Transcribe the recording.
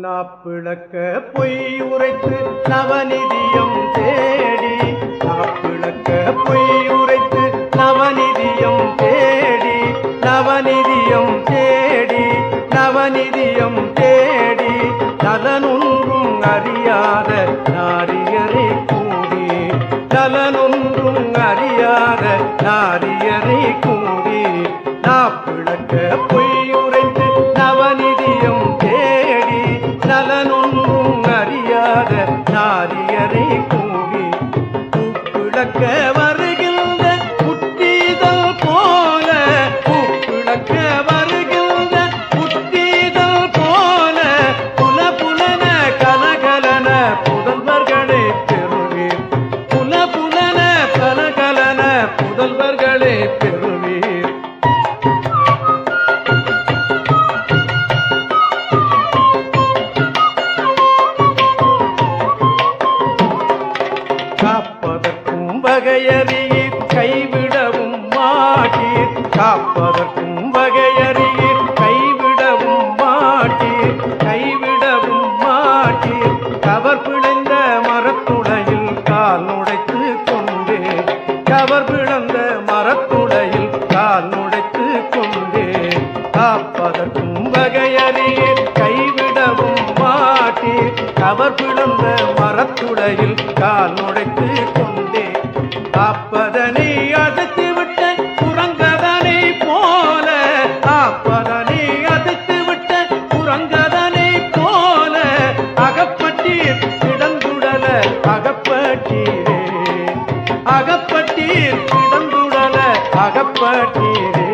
நாப்பிளக்க பொய் உரைத்து நவநிதியம் தேடி. நாப்பிளக்க பொய் உரைத்து நவநிதியம் தேடி. நவநிதியம் தேடி நவநிதியம் தேடி. நலனொன்றும் அறியாத நாரியரை கூடி. நலனொன்றும் அறியாத நாரியரை கூடி. நாப்பிளக்க நாரியரை கூவி உப்பிளக்க வகையறியீர் கைவிடவும் மாட்டீர். காப்பதற்கும் வகையறியீர் கைவிடவும் மாட்டீர். கைவிடவும் மாட்டீர். கவர் பிழைந்த மரத்துடையில் கால் நுடைத்து கொண்டே கவர் பிழந்த மரத்துடையில் கால் நுடைத்து கொண்டே காப்பதற்கும் வகையறியீர் கைவிடவும் மாட்டீர். கவர் பிழந்த மரத்துடையில் கால் நுடைத்து கொண்டே அப்பதனை அதைத்து விட்ட குரங்கதனை போல அப்பதனை அதைத்து விட்ட குரங்கதனை போல அகப்பட்டீர் கிடந்துடல அகப்பட்டீரே. அகப்பட்டீர் கிடந்துடல அகப்பட்டீரே.